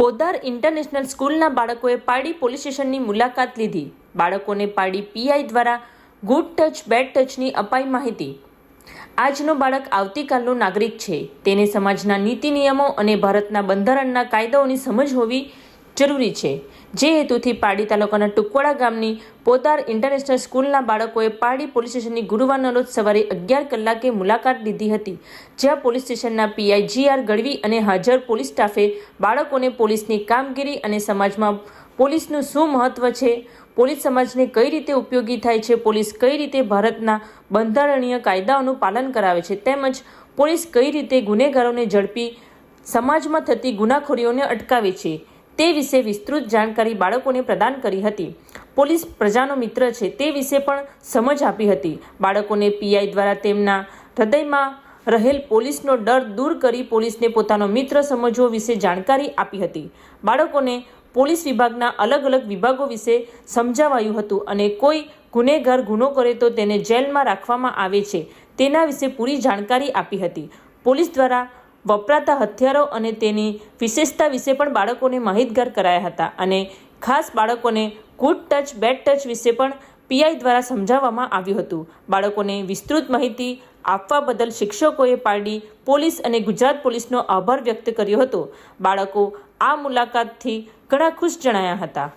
Podar international સ્કૂલના બાળકોએ પાડી પોલીસ સ્ટેશનની મુલાકાત લીધી. બાળકોને પાડી પીઆઈ દ્વારા ગુડ ટચ, બેડ ટચની અપાઈ માહિતી. આજનો બાળક આવતીકાલનો નાગરિક છે. તેને સમાજના નીતિ નિયમો અને ભારતના બંધારણના કાયદાઓની સમજ હોવી જરૂરી છે. જે હેતુથી પારડી તાલુકાના ટુકવાડા ગામની પોદાર ઇન્ટરનેશનલ સ્કૂલના બાળકોએ પારડી પોલીસ સ્ટેશનની ગુરુવારના રોજ સવારે અગિયાર કલાકે મુલાકાત લીધી હતી. જ્યાં પોલીસ સ્ટેશનના પીઆઈ જી આર ગઢવી અને હાજર પોલીસ સ્ટાફે બાળકોને પોલીસની કામગીરી અને સમાજમાં પોલીસનું શું મહત્વ છે, પોલીસ સમાજને કઈ રીતે ઉપયોગી થાય છે, પોલીસ કઈ રીતે ભારતના બંધારણીય કાયદાઓનું પાલન કરાવે છે, તેમજ પોલીસ કઈ રીતે ગુનેગારોને ઝડપી સમાજમાં થતી ગુનાખોરીઓને અટકાવે છે. તે વિશે વિસ્તૃત જાણકારી બાળકોને પ્રદાન કરી હતી. પોલીસ પ્રજાનો મિત્ર છે તે વિશે પણ સમજ આપી હતી. બાળકોને પીઆઈ દ્વારા તેમના હૃદયમાં રહેલ પોલીસનો ડર દૂર કરી પોલીસને પોતાનો મિત્ર સમજવો વિશે જાણકારી આપી હતી. બાળકોને પોલીસ વિભાગના અલગ અલગ વિભાગો વિશે સમજાવાયું હતું અને કોઈ ગુનેગાર ગુનો કરે તો તેને જેલમાં રાખવામાં આવે છે. તેના વિશે પૂરી જાણકારી આપી હતી. પોલીસ દ્વારા વપરાતા હથિયારો અને તેની વિશેષતા વિશે પણ બાળકોને માહિતગાર કરાયા હતા અને ખાસ બાળકોને ગુડ ટચ બેડ ટચ વિશે પણ પીઆઈ દ્વારા સમજાવવામાં આવ્યું હતું. બાળકોને વિસ્તૃત માહિતી આપવા બદલ શિક્ષકોએ પારડી પોલીસ અને ગુજરાત પોલીસનો આભાર વ્યક્ત કર્યો હતો. બાળકો આ મુલાકાતથી ઘણા ખુશ જણાયા હતા.